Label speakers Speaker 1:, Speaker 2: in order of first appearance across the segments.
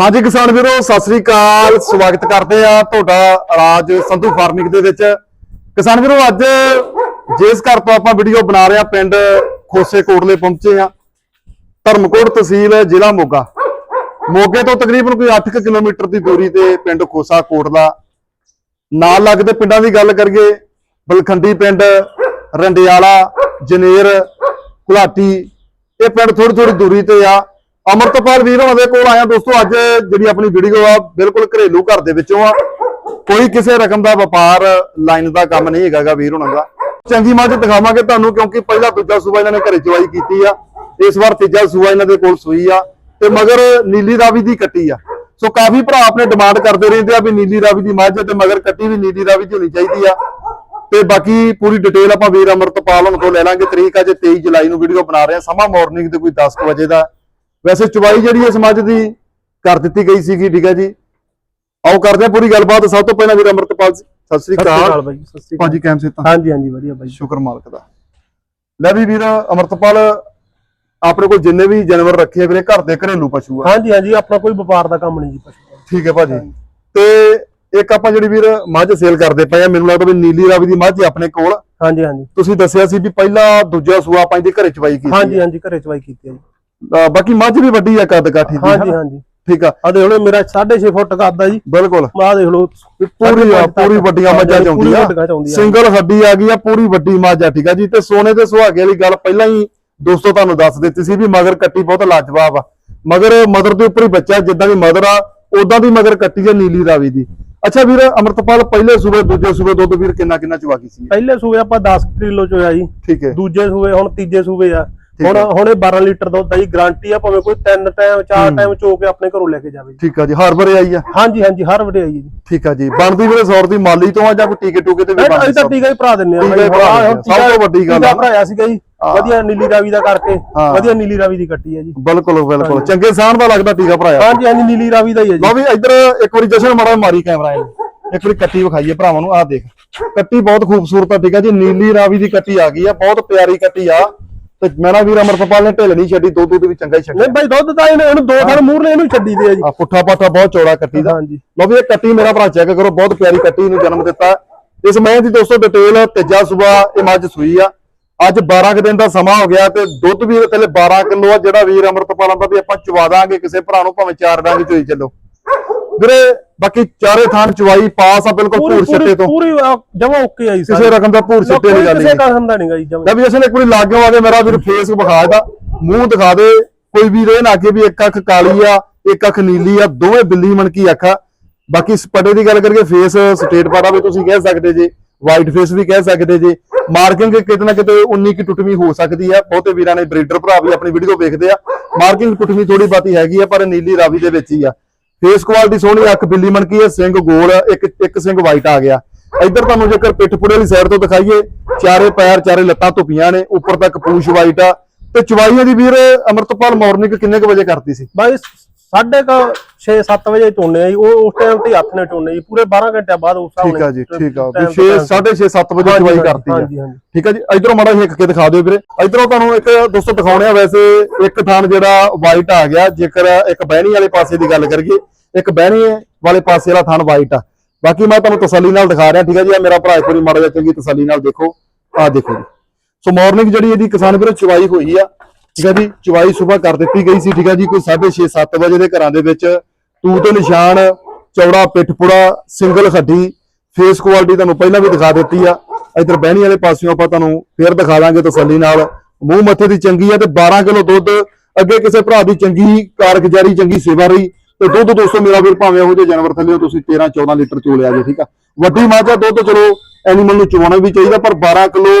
Speaker 1: ਹਾਂਜੀ ਕਿਸਾਨ ਵੀਰੋ, ਸਤਿ ਸ੍ਰੀ ਅਕਾਲ। ਸਵਾਗਤ ਕਰਦੇ ਆ ਤੁਹਾਡਾ ਰਾਜ ਸੰਧੂ ਫਾਰਮਿੰਗ ਦੇ ਵਿੱਚ। ਕਿਸਾਨ ਵੀਰੋ, ਅੱਜ ਜਿਸ ਘਰ ਤੋਂ ਆਪਾਂ ਵੀਡੀਓ ਬਣਾ ਰਹੇ ਆ ਪਿੰਡ ਖੋਸੇ ਕੋਟਲੇ ਪਹੁੰਚੇ ਆ ਧਰਮਕੋਟ ਤਹਿਸੀਲ ਜ਼ਿਲ੍ਹਾ ਮੋਗਾ। ਮੋਗੇ ਤੋਂ ਤਕਰੀਬਨ ਕੋਈ 8 ਕਿਲੋਮੀਟਰ ਦੀ ਦੂਰੀ ਤੇ ਪਿੰਡ ਖੋਸਾ ਕੋਟਲਾ। ਨਾਲ ਲੱਗਦੇ ਪਿੰਡਾਂ ਦੀ ਗੱਲ ਕਰੀਏ, ਬਲਖੰਡੀ ਪਿੰਡ, ਰੰਡਿਆਲਾ, ਜਨੇਰ, ਘੁਲਾਟੀ। ਇਹ ਪਿੰਡ ਥੋੜੀ ਥੋੜੀ ਦੂਰੀ ਤੇ ਆ। ਅਮਰਤਪਾਲ ਵੀਰ ਉਹਨਾਂ ਦੇ ਕੋਲ ਆਇਆ। ਦੋਸਤੋ, ਅੱਜ ਜਿਹੜੀ ਆਪਣੀ ਵੀਡੀਓ ਆ, ਬਿਲਕੁਲ ਘਰੇਲੂ ਘਰ ਦੇ ਵਿੱਚੋਂ ਆ। ਕੋਈ ਕਿਸੇ ਰਕਮ ਦਾ ਵਪਾਰ ਲਾਈਨ ਦਾ ਕੰਮ ਨਹੀਂ ਹੈਗਾਗਾ ਵੀਰ ਉਹਨਾਂ ਦਾ। ਚੰਗੀ ਮੱਝ ਦਿਖਾਵਾਂਗੇ ਤੁਹਾਨੂੰ, ਕਿਉਂਕਿ ਪਹਿਲਾ ਦੂਜਾ ਸੂਬਾ ਇਹਨਾਂ ਨੇ ਘਰੇ ਚਵਾਈ ਕੀਤੀ ਆ। ਇਸ ਵਾਰ ਤੀਜਾ ਸੂਆ ਇਹਨਾਂ ਦੇ ਕੋਲ ਸੂਈ ਆ ਤੇ ਮਗਰ ਨੀਲੀ ਰਾਵੀ ਦੀ ਕੱਟੀ ਆ। ਸੋ ਕਾਫੀ ਭਰਾ ਆਪਣੇ ਡਿਮਾਂਡ ਕਰਦੇ ਰਹਿੰਦੇ ਆ ਵੀ ਨੀਲੀ ਰਾਵੀ ਦੀ ਮੱਝ ਤੇ ਮਗਰ ਕੱਟੀ ਵੀ ਨੀਲੀ ਰਾਵੀ ਦੀ ਹੋਣੀ ਚਾਹੀਦੀ ਆ। ਤੇ ਬਾਕੀ ਪੂਰੀ ਡਿਟੇਲ ਆਪਾਂ ਵੀਰ ਅਮਰਤਪਾਲ ਹੁਣ ਕੋਲ ਲੈ ਲਾਂਗੇ। ਤਰੀਕ ਅੱਜ 23 ਜੁਲਾਈ ਨੂੰ ਵੀਡੀਓ ਬਣਾ ਰਹੇ ਆ। ਸਮਾਂ ਮਾਰਨਿੰਗ ਦੇ ਕੋਈ 10 ਕੁ ਵਜੇ ਦਾ। ਵੈਸੇ ਚੁਬਾਈ ਜਿਹੜੀ ਇਸ ਮੱਝ ਦੀ ਕਰ ਦਿੱਤੀ ਗਈ ਸੀਗੀ ਠੀਕ ਹੈ ਜੀ। ਆਓ ਕਰਦੇ ਆ ਪੂਰੀ ਗੱਲਬਾਤ। ਸਭ ਤੋਂ ਪਹਿਲਾਂ ਵੀਰ ਅਮਰਤਪਾਲ ਜੀ, ਸਤਿ ਸ੍ਰੀ
Speaker 2: ਸਤਿ ਸ਼੍ਰੀ ਅਕਾਲ।
Speaker 1: ਅਕਾਲ
Speaker 2: ਬਾਈ ਸਤਿ ਸ਼੍ਰੀ ਅਕਾਲ।
Speaker 1: ਭਾਜੀ ਕੈਮ ਸੇ ਤਾਂ
Speaker 2: ਹਾਂਜੀ ਹਾਂਜੀ ਵਧੀਆ ਬਾਈ
Speaker 1: ਸ਼ੁਕਰ ਮਾਲਕ ਦਾ। ਲੈ ਵੀ ਵੀਰ ਅਮਰਤਪਾਲ ਆਪਣੇ ਕੋਲ ਜਿੰਨੇ ਵੀ ਜਾਨਵਰ ਰੱਖੇ ਵੀਰੇ ਘਰ ਦੇ ਘਰੇਲੂ ਪਸ਼ੂ ਆ।
Speaker 2: ਹਾਂਜੀ ਹਾਂਜੀ ਆਪਣਾ ਕੋਈ ਵਪਾਰ ਦਾ ਕੰਮ ਨਹੀਂ ਜੀ ਪਸ਼ੂ।
Speaker 1: ਠੀਕ ਹੈ ਭਾਜੀ। ਤੇ ਇੱਕ ਆਪਾਂ ਜਿਹੜੀ ਵੀਰ ਮੱਝ ਸੇਲ ਕਰਦੇ ਪਏ ਆ ਮੈਨੂੰ ਲੱਗਦਾ ਵੀ ਨੀਲੀ ਰਾਵੀ ਦੀ ਮੱਝ ਹੀ ਆਪਣੇ ਕੋਲ।
Speaker 2: ਹਾਂਜੀ ਹਾਂਜੀ।
Speaker 1: ਤੁਸੀਂ ਦੱਸਿਆ ਸੀ ਵੀ ਪਹਿਲਾ ਦੂਜਾ ਸੂਆ ਆਪਾਂ ਇਹਦੇ ਘਰੇ ਚਵਾਈ ਕੀਤੀ
Speaker 2: ਹਾਂਜੀ ਹਾਂਜੀ ਘਰੇ ਚਵਾਈ ਕੀਤੀ ਹੈ
Speaker 1: ਬਾਕੀ ਮੱਝ ਵੀ ਵੱਡੀ ਆ ਕੱਦ ਕਾਠੀ ਦੀ
Speaker 2: ਹਾਂਜੀ? ਹਾਂਜੀ।
Speaker 1: ਠੀਕ ਆ?
Speaker 2: ਆ ਦੇਖ ਲਓ ਮੇਰਾ 6.5 ਫੁੱਟ ਕੱਦ ਆ ਜੀ।
Speaker 1: ਬਿਲਕੁਲ।
Speaker 2: ਆ ਦੇਖ ਲਓ
Speaker 1: ਪੂਰੀ ਆ ਪੂਰੀ ਵੱਡੀਆਂ ਮੱਝਾਂ
Speaker 2: ਚਾਹੁੰਦੀਆਂ
Speaker 1: ਸਿੰਗਲ ਹੱਡੀ ਆ ਗਈ ਆ ਪੂਰੀ ਵੱਡੀ ਮੱਝ ਆ ਠੀਕ ਆ ਜੀ? ਤੇ ਸੋਨੇ ਤੇ ਸੁਹਾਗੇ ਵਾਲੀ ਗੱਲ ਪਹਿਲਾਂ ਹੀ ਦੋਸਤੋ ਤੁਹਾਨੂੰ ਦੱਸ ਦਿੱਤੀ ਸੀ ਵੀ ਮਗਰ ਕੱਟੀ ਬਹੁਤ ਲਾਜਵਾਬ ਆ। ਮਗਰ ਮਦਰ ਦੇ ਉੱਪਰ ਹੀ ਬੱਚਾ ਜਿੱਦਾਂ ਦੀ ਮਦਰ ਆ ਉਦਾਂ ਦੀ ਮਗਰ ਕੱਟੀ ਆ ਨੀਲੀ ਰਾਵੀ ਦੀ। ਅੱਛਾ ਵੀਰ ਅਮਰਤਪਾਲ ਪਹਿਲੇ ਸੂਬੇ ਦੂਜੇ ਸੂਬੇ ਦੁੱਧ ਵੀਰ ਕਿੰਨਾ ਕਿੰਨਾ ਚਵਾ ਗਈ ਸੀ?
Speaker 2: ਪਹਿਲੇ ਸੂਏ ਆਪਾਂ 10 ਕਿਲੋ ਚ ਹੋਇਆ ਜੀ।
Speaker 1: ਠੀਕ ਹੈ।
Speaker 2: ਦੂਜੇ ਸੂਏ ਹੁਣ ਤੀਜੇ ਸੂਏ ਆ। ਹੁਣ
Speaker 1: ਹੈ।
Speaker 2: ਹੁਣ ਇਹ 12 ਲੀਟਰ ਦੁੱਧ ਆ ਜੀ ਗਾਰੰਟੀ ਆ ਭਾਵੇਂ ਕੋਈ ਤਿੰਨ ਟਾਈਮ ਚਾਰ
Speaker 1: ਹੂੰ।
Speaker 2: ਟਾਈਮ ਚੋ ਕੇ ਆਪਣੇ ਘਰੋਂ ਲੈ ਕੇ ਜਾਵੇ ਜੀ
Speaker 1: ਠੀਕ ਆ ਜੀ ਹਰ ਵਾਰੇ ਆਈ ਆ
Speaker 2: ਹਾਂਜੀ ਹਾਂਜੀ ਹਰ ਵਡੇ ਆਈ ਜੀ
Speaker 1: ਠੀਕ ਆ ਜੀ ਬਣਦੀ ਵੀਰੇ ਸੌਰ ਦੀ ਮਾਲੀ ਤੋਂ ਆ ਜਾਂ ਕੋਈ ਟੀਕੇ ਟੂਕੇ ਤੇ ਵੀ
Speaker 2: ਅਸੀਂ
Speaker 1: ਬਣਦੀ
Speaker 2: ਤਾਂ
Speaker 1: ਸਭ?
Speaker 2: ਟੀਕਾ ਹੀ ਭਰਾ ਦਿੰਨੇ ਆ
Speaker 1: ਹੀ ਸਭ ਤੋਂ ਵੱਡੀ ਗੱਲ ਆ।
Speaker 2: ਭਰਾਇਆ ਸੀਗਾ ਜੀ
Speaker 1: ਹਾਂ।
Speaker 2: ਵਧੀਆ ਨੀਲੀ ਰਾਵੀ ਦਾ ਕਰਕੇ
Speaker 1: ਹਾਂ।
Speaker 2: ਵਧੀਆ ਨੀਲੀ ਰਾਵੀ ਦੀ ਕੱਟੀ ਹੈ ਜੀ
Speaker 1: ਬਿਲਕੁਲ ਬਿਲਕੁਲ ਚੰਗੇ ਸਾਹਣ ਦਾ ਲੱਗਦਾ ਟੀਕਾ ਭਰਾਇਆ
Speaker 2: ਹਾਂਜੀ ਹਾਂਜੀ ਨੀਲੀ ਰਾਵੀ ਦਾ ਹੀ ਹੈ ਜੀ
Speaker 1: ਲਓ ਵੀ ਇੱਧਰ ਇੱਕ ਵਾਰੀ ਜਸ਼ਨ ਮਾੜਾ ਮਾਰੀ ਕੈਮਰਾ ਇਹਨੂੰ ਇੱਕ ਵਾਰੀ ਕੱਟੀ ਵਿਖਾਈਏ ਭਰਾਵਾਂ ਨੂੰ ਆਹ ਦੇਖ ਕੱਟੀ ਬਹੁਤ ਖੂਬਸੂਰਤ ਆ ਠੀਕ ਆ ਜੀ ਨੀਲੀ ਰਾਵੀ ਦੀ ਕੱਟੀ ਆ ਗਈ ਆ ਬਹੁਤ ਪਿਆਰੀ ਕੱਟੀ ਆ ਤੇ ਮੇਰਾ ਵੀਰ ਅਮਰਪਾਲ ਨੇ ਢਿੱਲ ਨਹੀਂ ਛੱਡੀ ਦੋ ਦੁੱਧ ਵੀ ਚੰਗਾ ਹੀ ਛੱਡਿਆ।
Speaker 2: ਨਹੀਂ ਬਾਈ ਦੁੱਧ ਤਾਂ ਇਹਨੇ ਇਹਨੂੰ ਦੋ ਥਣ ਮੂਰ ਨੇ ਇਹਨੂੰ ਛੱਡੀ ਦੇ ਆ ਜੀ।
Speaker 1: ਆ ਪੁੱਠਾ ਪਾਠਾ ਬਹੁਤ ਚੌੜਾ ਕੱਟੀ ਦਾ।
Speaker 2: ਹਾਂਜੀ।
Speaker 1: ਲਓ ਵੀ ਇਹ ਕੱਟੀ ਮੇਰਾ ਭਰਾ ਚੈੱਕ ਕਰੋ ਬਹੁਤ ਪਿਆਰੀ ਕੱਟੀ ਨੂੰ ਜਨਮ ਦਿੱਤਾ। ਇਸ ਮੈਂ ਦੀ ਦੋਸਤੋ ਡਿਟੇਲ ਤੀਜਾ ਸੂਬਾ ਇਹ ਮੱਝ ਸੂਈ ਆ। ਅੱਜ 12 ਕੁ ਦਿਨ ਦਾ ਸਮਾਂ ਹੋ ਗਿਆ ਤੇ ਦੁੱਧ ਵੀ ਥੱਲੇ 12 ਕਿਲੋ ਆ ਜਿਹੜਾ ਵੀਰ ਅਮਰਤਪਾਲਾਂ ਦਾ ਵੀ ਆਪਾਂ ਚਵਾ ਦਾਂਗੇ ਕਿਸੇ ਭਰਾ ਨੂੰ ਭਾਵੇਂ ਚਾਰ ਡਾਂਗ ਚੋਈ ਚੱਲੋ। ਵੀਰੇ ਬਾਕੀ ਚਾਰੇ ਥਾਂ ਚਵਾਈ ਪਾਸ ਆ ਬਿਲਕੁਲ
Speaker 2: ਪੂਰੀ ਪੂਰੀ
Speaker 1: ਤੋਂ।
Speaker 2: ਪੂਰੀ ਜਮਾ ਓਕੇ ਆ ਜੀ
Speaker 1: ਕਿਸੇ ਰਕਮ ਦਾ ਭੂਰ ਛੱਟੇ ਨਹੀਂ ਗੱਲ
Speaker 2: ਕਿਸੇ ਕਿਸਮ ਦਾ ਨਹੀਂਗਾ ਜੀ ਜਮਾ।
Speaker 1: ਲੈ ਵੀ ਅਸਲ ਇੱਕ ਵਾਰੀ ਲਾਗਿਓ ਆ ਕੇ ਮੇਰਾ ਵੀਰ ਫੇਸ ਵਿਖਾ ਦਾ ਮੂੰਹ ਦਿਖਾ ਦੇ। ਕੋਈ ਵੀ ਇਹ ਨਾ ਕਿ ਵੀ ਇੱਕ ਅੱਖ ਕਾਲੀ ਆ ਇੱਕ ਅੱਖ ਨੀਲੀ ਆ ਦੋਵੇਂ ਬਿੱਲੀ ਮਣਕੀ ਅੱਖਾਂ ਬਾਕੀ ਸਪਟੇ ਦੀ ਗੱਲ ਕਰਕੇ ਫੇਸ ਸਟੇਟ ਪਾਰਾ ਵੀ ਤੁਸੀਂ ਕਹਿ ਸਕਦੇ ਜੇ ਵਾਈਟ ਫੇਸ ਵੀ ਕਹਿ ਸਕਦੇ ਜੇ। ਮਾਰਕਿੰਗ ਕਿਤੇ ਨਾ ਕਿਤੇ 19 ਕੀ ਟੁੱਟਵੀਂ ਹੋ ਸਕਦੀ ਆ। ਬਹੁਤੇ ਵੀਰਾਂ ਨੇ ਬਰੀਡਰ ਭਰਾ ਵੀ ਆਪਣੀ ਵੀਡੀਓ ਵੇਖਦੇ ਆ। ਮਾਰਕਿੰਗ ਟੁੱਟਵੀਂ ਥੋੜੀ ਬਾਤੀ ਹੈਗੀ ਆ ਪਰ ਨੀਲੀ ਰਾਵੀ ਦੇ ਵਿੱਚ ਹੀ ਆ। ਫੇਸ ਕੁਆਲਿਟੀ ਸੋਹਣੀ ਅੱਖ ਬਿੱਲੀ ਮਣਕੀ ਹੈ ਸਿੰਘ ਗੋਲ ਇੱਕ ਇੱਕ ਸਿੰਘ ਵਾਈਟ ਆ ਗਿਆ। ਇੱਧਰ ਤੁਹਾਨੂੰ ਜੇਕਰ ਪਿੱਠ ਪੁੜੇ ਵਾਲੀ ਸਾਈਡ ਤੋਂ ਦਿਖਾਈਏ, ਚਾਰੇ ਪੈਰ, ਚਾਰੇ ਲੱਤਾਂ ਧੁੱਪੀਆਂ ਨੇ, ਉੱਪਰ ਤੱਕ ਪੂਛ ਵਾਈਟ ਆ। ਤੇ ਚਵਾਈਆਂ ਦੀ ਵੀਰ, ਅਮਰਤਪਾਲ ਮਾਰਨਿੰਗ ਕਿੰਨੇ ਕੁ ਵਜੇ ਕਰਤੀ ਸੀ?
Speaker 2: ਬਾਈ ਸਾਢੇ ਕ 6-7 ਵਜੇ ਚੋਣੇ ਆ ਜੀ। ਉਹ ਉਸ ਟਾਈਮ ਤੇ ਹੀ ਹੱਥ ਨੇ ਚੋਣੇ ਜੀ। ਪੂਰੇ 12 ਘੰਟਿਆਂ ਬਾਅਦ ਉਸ ਹਿਸਾਬ
Speaker 1: ਠੀਕ ਆ ਜੀ ਠੀਕ ਆ। ਵੀ
Speaker 2: time
Speaker 1: 6
Speaker 2: to time
Speaker 1: 6:30 7 ਵਜੇ ਚਵਾਈ ਕਰਤੀ
Speaker 2: ਹਾਂਜੀ
Speaker 1: ਠੀਕ ਆ ਜੀ ਇਧਰੋਂ ਮਾੜਾ ਜਿਹਾ ਇੱਕ ਕੇ ਦਿਖਾ ਦਿਓ ਵੀਰੇ। ਇਧਰੋਂ ਤੁਹਾਨੂੰ ਇੱਕ ਦੋਸਤੋ ਦਿਖਾਉਣੇ ਆ ਵੈਸੇ ਇੱਕ ਥਾਨ ਜਿਹੜਾ ਵਾਈਟ ਆ ਗਿਆ। ਜੇਕਰ ਇੱਕ ਬਹਿਣੀ ਵਾਲੇ ਪਾਸੇ ਦੀ ਗੱਲ ਕਰੀਏ ਇੱਕ ਬਹਿਣੀ ਵਾਲੇ ਪਾਸੇ ਵਾਲਾ ਥਾਨ ਵਾਈਟ ਆ। ਬਾਕੀ ਮੈਂ ਤੁਹਾਨੂੰ ਤਸੱਲੀ ਨਾਲ ਦਿਖਾ ਰਿਹਾ ਠੀਕ ਆ ਜੀ। ਆ ਮੇਰਾ ਭਰਾ ਇੱਕ ਵਾਰੀ ਮਾੜਾ ਜਿਹਾ ਚੰਗੀ ਤਸੱਲੀ ਨਾਲ ਦੇਖੋ। ਆ ਦੇਖੋ ਜੀ। ਸੋ ਮਾਰਨਿੰਗ ਜਿਹੜੀ ਇਹਦੀ ਕਿਸਾਨ ਵੀਰੋ ਚਵਾਈ ਹੋਈ ਆ। ਠੀਕ ਹੈ ਜੀ ਚਵਾਈ ਸਵੇਰ ਕਰ ਦਿੱਤੀ ਗਈ ਸੀ, ਠੀਕ ਆ ਜੀ, ਕੋਈ 6:30 7 ਵਜੇ ਦੇ ਘਰਾਂ ਦੇ ਵਿੱਚ ਤੂ ਤੇ ਨਿਸ਼ਾਨ, ਚੌੜਾ ਪਿੱਠਪੁੜਾ ਸਿੰਗਲ ਹੱਡੀ ਫੇਸ ਕੁਆਲਿਟੀ ਤੁਹਾਨੂੰ ਪਹਿਲਾਂ ਵੀ ਦਿਖਾ ਦਿੱਤੀ ਆ। ਇਧਰ ਬਹਿਣੀ ਵਾਲੇ ਪਾਸਿਓਂ ਆਪਾਂ ਤੁਹਾਨੂੰ ਫੇਰ ਦਿਖਾ ਦਾਂਗੇ ਤਸੱਲੀ ਨਾਲ। ਮੂੰਹ ਮੱਥੇ ਦੀ ਚੰਗੀ ਆ ਤੇ 12 ਕਿਲੋ ਦੁੱਧ, ਅੱਗੇ ਕਿਸੇ ਭਰਾ ਦੀ ਚੰਗੀ ਕਾਰਗੁਜ਼ਾਰੀ, ਚੰਗੀ ਸੇਵਾ ਰਹੀ। ਤੇ ਦੁੱਧ ਦੋਸਤੋ, ਮੇਰਾ ਵੀਰ ਭਾਵੇਂ ਇਹੋ ਜਿਹੇ ਜਾਨਵਰ ਥੱਲੇ ਤੁਸੀਂ 13 14 ਲੀਟਰ ਚੋ ਲਿਆ ਜੇ ਠੀਕ ਆ। ਵੱਡੀ ਮੱਝ ਦਾ ਦੁੱਧ, ਚਲੋ ਐਨੀਮਲ ਨੂੰ ਚਵਾਉਣਾ ਵੀ ਚਾਹੀਦਾ, ਪਰ 12 ਕਿਲੋ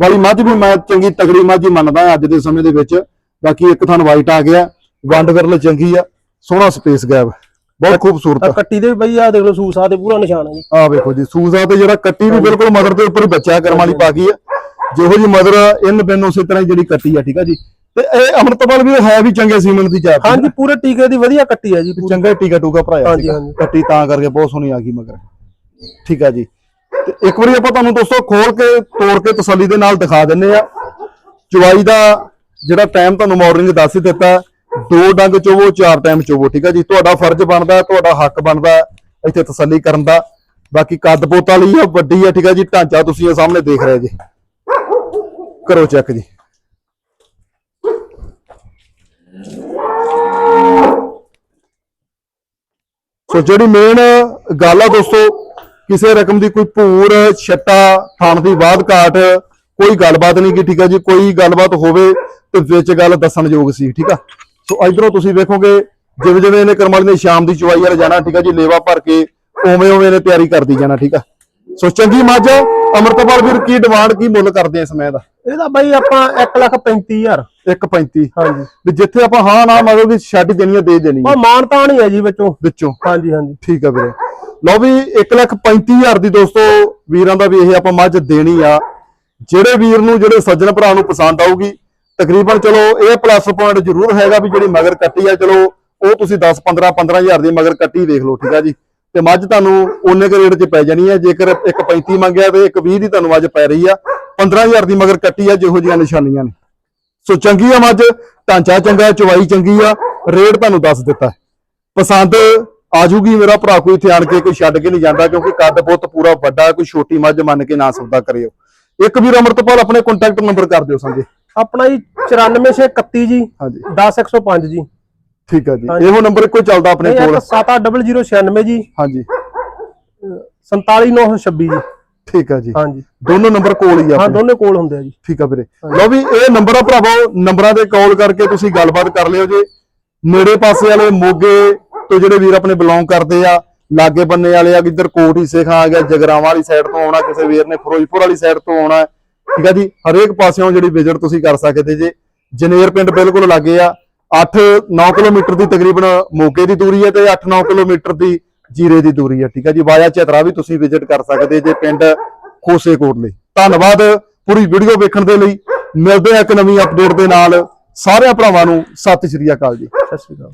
Speaker 1: ਵਾਲੀ ਮੱਝ ਵੀ ਮੈਂ ਚੰਗੀ ਤਗੜੀ ਮੱਝ ਹੀ ਮੰਨਦਾ ਅੱਜ ਦੇ ਸਮੇਂ ਦੇ ਵਿੱਚ। ਬਾਕੀ ਇੱਕ ਥਣ ਵਾਈਟ ਆ ਗਿਆ ਵੰਡ ਵਿਰਲ ਚੰਗੀ ਆ ਸੋਹਣਾ ਸਪੇਸ ਗੈਪ ਬਹੁਤ ਖੂਬਸੂਰਤ
Speaker 2: ਆ।
Speaker 1: ਆ
Speaker 2: ਕੱਟੀ ਦੇ ਵੀ ਬਈ ਆ ਦੇਖ ਲਓ ਸੂਸਾ ਤੇ ਪੂਰਾ ਨਿਸ਼ਾਨ ਹੈ ਜੀ।
Speaker 1: ਆ ਵੇਖੋ ਜੀ ਸੂਜ਼ਾ ਤੇ ਜਿਹੜਾ ਕੱਟੀ ਵੀ ਬਿਲਕੁਲ ਮਦਰ ਦੇ ਉੱਪਰ ਹੀ ਬੱਚਾ ਕਰਮ ਵਾਲੀ ਪਾ ਗਈ ਆ। ਜਿਹੋ ਜੀ ਮਦਰ ਇਨ ਬਿਨ ਉਸੇ ਤਰ੍ਹਾਂ ਜਿਹੜੀ ਕੱਟੀ ਆ ਠੀਕ ਆ ਜੀ। ਤੇ ਇਹ ਅਮਰਤਪਾਲ ਵੀ ਹੈ ਵੀ ਚੰਗੇ ਸੀਮਨ ਦੀ ਜਾਤ
Speaker 2: ਹਾਂਜੀ ਪੂਰੇ ਟੀਕੇ ਦੀ ਵਧੀਆ ਕੱਟੀ ਹੈ ਜੀ
Speaker 1: ਚੰਗਾ ਟੀਕਾ ਟੂਕਾ ਭਰਾਇਆ
Speaker 2: ਹਾਂਜੀ,
Speaker 1: ਸੀਗਾ।
Speaker 2: ਹਾਂਜੀ।
Speaker 1: ਕੱਟੀ ਤਾਂ ਕਰਕੇ ਬਹੁਤ ਸੋਹਣੀ ਆ ਗਈ ਮਗਰ। ਠੀਕ ਆ ਜੀ। ਇੱਕ ਵਾਰੀ ਆਪਾਂ ਤੁਹਾਨੂੰ ਦੋਸਤੋ ਖੋਲ ਕੇ, ਤੋੜ ਕੇ ਤਸੱਲੀ ਦੇ ਨਾਲ ਦਿਖਾ ਦਿੰਨੇ ਆ ਚਵਾਈ ਦਾ ਜਿਹੜਾ ਟਾਈਮ ਤੁਹਾਨੂੰ ਮਾਰਨਿੰਗ ਦੱਸ ਹੀ ਦਿੱਤਾ, ਦੋ ਡੰਗ ਚੋਵੋ, ਚਾਰ ਟਾਈਮ ਚੋਵੋ, ਠੀਕ ਆ ਜੀ? ਤੁਹਾਡਾ ਫਰਜ਼ ਬਣਦਾ, ਤੁਹਾਡਾ ਹੱਕ ਬਣਦਾ ਇੱਥੇ ਤਸੱਲੀ ਕਰਨ ਦਾ। ਬਾਕੀ ਕੱਦ ਪੋਤਾ ਲਈ ਆ, ਵੱਡੀ ਆ, ਠੀਕ ਆ ਜੀ? ਢਾਂਚਾ ਤੁਸੀਂ ਇਹ ਸਾਹਮਣੇ ਦੇਖ ਰਹੇ ਜੀ। ਕਰੋ ਚੈੱਕ ਜੀ। ਸੋ ਜਿਹੜੀ ਮੇਨ ਗੱਲ ਆ ਦੋਸਤੋ ਕਿਸੇ ਰਕਮ ਦੀ ਕੋਈ ਭੂਰ, ਛੱਟਾ, ਥਾਣ ਦੀ ਬਾਦ ਘਾਟ, ਕੋਈ ਗੱਲਬਾਤ ਨਹੀਂ ਕੀ, ਠੀਕ ਆ ਜੀ? ਕੋਈ ਗੱਲਬਾਤ ਹੋਵੇ ਤੇ ਵਿੱਚ ਗੱਲ ਦੱਸਣ ਯੋਗ ਸੀ, ਠੀਕ ਆ? ਸੋ ਇਧਰੋਂ ਤੁਸੀਂ ਵੇਖੋਗੇ ਜਿਵੇਂ ਜਿਵੇਂ ਇਹਨੇ ਕਰਮਾਲੀ ਨੇ ਸ਼ਾਮ ਦੀ ਚੁਆਈ ਵਾਲ ਜਾਣਾ, ਠੀਕ ਆ ਜੀ, ਲੇਵਾ ਭਰ ਕੇ ਉਵੇਂ ਉਵੇਂ ਇਹਨੇ ਤਿਆਰੀ ਕਰਦੀ ਜਾਣਾ, ਠੀਕ ਆ? ਸੋ ਚੰਗੀ ਮੱਝ ਅਮਰਤਪਾਲ ਵੀਰ ਕੀ ਡਿਮਾਂਡ ਕੀ ਮੁੱਲ ਕਰਦੇ ਆ ਇਸ ਸਮੇਂ ਦਾ?
Speaker 2: ਇਹਦਾ ਬਾਈ ਆਪਾਂ 1 ਲੱਖ 35000
Speaker 1: 1.35
Speaker 2: ਹਾਂਜੀ।
Speaker 1: ਵੀ ਜਿੱਥੇ ਆਪਾਂ ਹਾਂ ਨਾ ਮਤਲਬ ਵੀ ਛੱਡ ਦੇਣੀ ਦੇ ਦੇਣੀ ਆ।
Speaker 2: ਉਹ ਮਾਨਤਾ ਨਹੀਂ ਹੈ ਜੀ ਵਿੱਚੋਂ।
Speaker 1: ਵਿੱਚੋਂ।
Speaker 2: ਹਾਂਜੀ ਹਾਂਜੀ।
Speaker 1: ਠੀਕ ਆ ਵੀਰੇ। ਲਓ ਵੀ 135000 ਦੀ ਦੋਸਤੋ ਵੀਰਾਂ ਦਾ ਵੀ ਇਹ ਆਪਾਂ ਮੱਝ ਦੇਣੀ ਆ। ਜਿਹੜੇ ਵੀਰ ਨੂੰ ਜਿਹੜੇ ਸੱਜਣ ਭਰਾ ਨੂੰ ਪਸੰਦ ਆਊਗੀ ਤਕਰੀਬਨ ਚਲੋ ਇਹ ਪਲੱਸ ਪੁਆਇੰਟ ਜ਼ਰੂਰ ਹੈਗਾ ਵੀ ਜਿਹੜੀ ਮਗਰ ਕੱਟੀ ਆ ਚਲੋ ਉਹ ਤੁਸੀਂ 10 15 15000 ਦੀ ਮਗਰ ਕੱਟੀ ਵੇਖ ਲਓ ਠੀਕ ਆ ਜੀ। ਤੇ ਮੱਝ ਤੁਹਾਨੂੰ ਉਹਨੇ ਕੁ ਰੇਟ 'ਚ ਪੈ ਜਾਣੀ ਆ ਜੇਕਰ ਇੱਕ 35 ਮੰਗਿਆ ਤੇ ਇੱਕ 20 ਦੀ ਤੁਹਾਨੂੰ ਮੱਝ ਪੈ ਰਹੀ ਆ 15000 ਦੀ ਮਗਰ ਕੱਟੀ ਆ ਜਿਹੋ ਜਿਹੀਆਂ ਨਿਸ਼ਾਨੀਆਂ ਨੇ। ਸੋ ਚੰਗੀ ਆ ਮੱਝ ਢਾਂਚਾ ਚੰਗਾ ਚਵਾਈ ਚੰਗੀ ਆ ਰੇਟ ਤੁਹਾਨੂੰ ਦੱਸ ਦਿੱਤਾ। ਹੈ। ਪਸੰਦ ਆਜੂਗੀ ਮੇਰਾ ਭਰਾ ਕੋਈ ਇੱਥੇ ਆਣ ਕੇ ਕੋਈ ਛੱਡ ਕੇ ਨਹੀਂ ਜਾਂਦਾ ਕਿਉਂਕਿ ਕੱਦ ਬਹੁਤ ਪੂਰਾ ਵੱਡਾ ਕੋਈ ਛੋਟੀ ਮੱਝ ਮੰਨ ਕੇ ਨਾ ਸੌਦਾ ਕਰਿਓ। ਇੱਕ ਵੀਰ ਅਮਰਤਪਾਲ ਆਪਣੇ ਕੰਟੈਕਟ ਨੰਬਰ ਕਰ ਦਿਓ ਸੰਜੇ।
Speaker 2: ਆਪਣਾ ਜੀ 94631 ਜੀ
Speaker 1: ਹਾਂਜੀ।
Speaker 2: 10105 ਜੀ।
Speaker 1: ਠੀਕ ਆ ਜੀ। ਇਹੋ ਨੰਬਰ ਇੱਕੋ ਚੱਲਦਾ ਆਪਣੇ ਕੋਲ।
Speaker 2: ਇੱਕ 78096 ਜੀ।
Speaker 1: ਹਾਂਜੀ।
Speaker 2: 47926 ਜੀ।
Speaker 1: ਠੀਕ ਆ ਜੀ।
Speaker 2: ਹਾਂਜੀ।
Speaker 1: ਦੋਨੋਂ ਨੰਬਰ ਕੋਲ ਹੀ ਆ
Speaker 2: ਹਾਂ। ਦੋਨੇ ਕੋਲ ਹੁੰਦੇ ਆ ਜੀ।
Speaker 1: ਠੀਕ ਆ ਵੀਰੇ। ਲਓ ਵੀ ਇਹ ਨੰਬਰ ਆ ਭਰਾਵੋ ਨੰਬਰਾਂ ਤੇ ਕਾਲ ਕਰਕੇ ਤੁਸੀਂ ਗੱਲਬਾਤ ਕਰ ਲਿਓ ਜੇ। ਨੇੜੇ ਪਾਸੇ ਵਾਲੇ ਮੋਗੇ ਤੋਂ ਜਿਹੜੇ ਵੀਰ ਆਪਣੇ ਬਿਲੋਂਗ ਕਰਦੇ ਆ ਲਾਗੇ ਬੰਨੇ ਵਾਲੇ ਆ ਇੱਧਰ ਕੋਟ ਹੀ ਸੇਖਾਂ ਆ ਗਿਆ ਜਗਰਾਵਾਂ ਵਾਲੀ ਸਾਈਡ ਤੋਂ ਆਉਣਾ ਕਿਸੇ ਵੀਰ ਨੇ ਫਿਰੋਜ਼ਪੁਰ ਵਾਲੀ ਸਾਈਡ ਤੋਂ ਆਉਣਾ। ਠੀਕ ਆ ਜੀ। ਹਰੇਕ ਪਾਸਿਓਂ ਜਿਹੜੀ ਵਿਜ਼ਿਟ ਤੁਸੀਂ ਕਰ ਸਕਦੇ ਜੇ। ਜਨੇਰ ਪਿੰਡ ਬਿਲਕੁਲ ਲਾਗੇ ਆ। 8-9 ਕਿਲੋਮੀਟਰ ਦੀ ਤਕਰੀਬਨ ਮੋਗੇ ਦੀ ਦੂਰੀ ਹੈ ਤੇ 8-9 ਕਿਲੋਮੀਟਰ ਦੀ ਜੀਰੇ ਦੀ ਦੂਰੀ ਹੈ, ਠੀਕ ਹੈ ਜੀ। ਵਾਇਆ ਚਤਰਾ ਵੀ ਤੁਸੀਂ ਵਿਜ਼ਿਟ ਕਰ ਸਕਦੇ ਜੇ ਪਿੰਡ ਖੋਸੇ ਕੋਟ ਲਈ। ਧੰਨਵਾਦ ਪੂਰੀ ਵੀਡੀਓ ਵੇਖਣ ਦੇ ਲਈ। ਮਿਲਦੇ ਆ ਇੱਕ ਨਵੀਂ ਅਪਡੇਟ ਦੇ ਨਾਲ। ਸਾਰਿਆਂ ਭਰਾਵਾਂ ਨੂੰ ਸਤਿ ਸ਼੍ਰੀ ਅਕਾਲ ਜੀ।
Speaker 2: ਸਤਿ ਸ਼੍ਰੀ ਅਕਾਲ।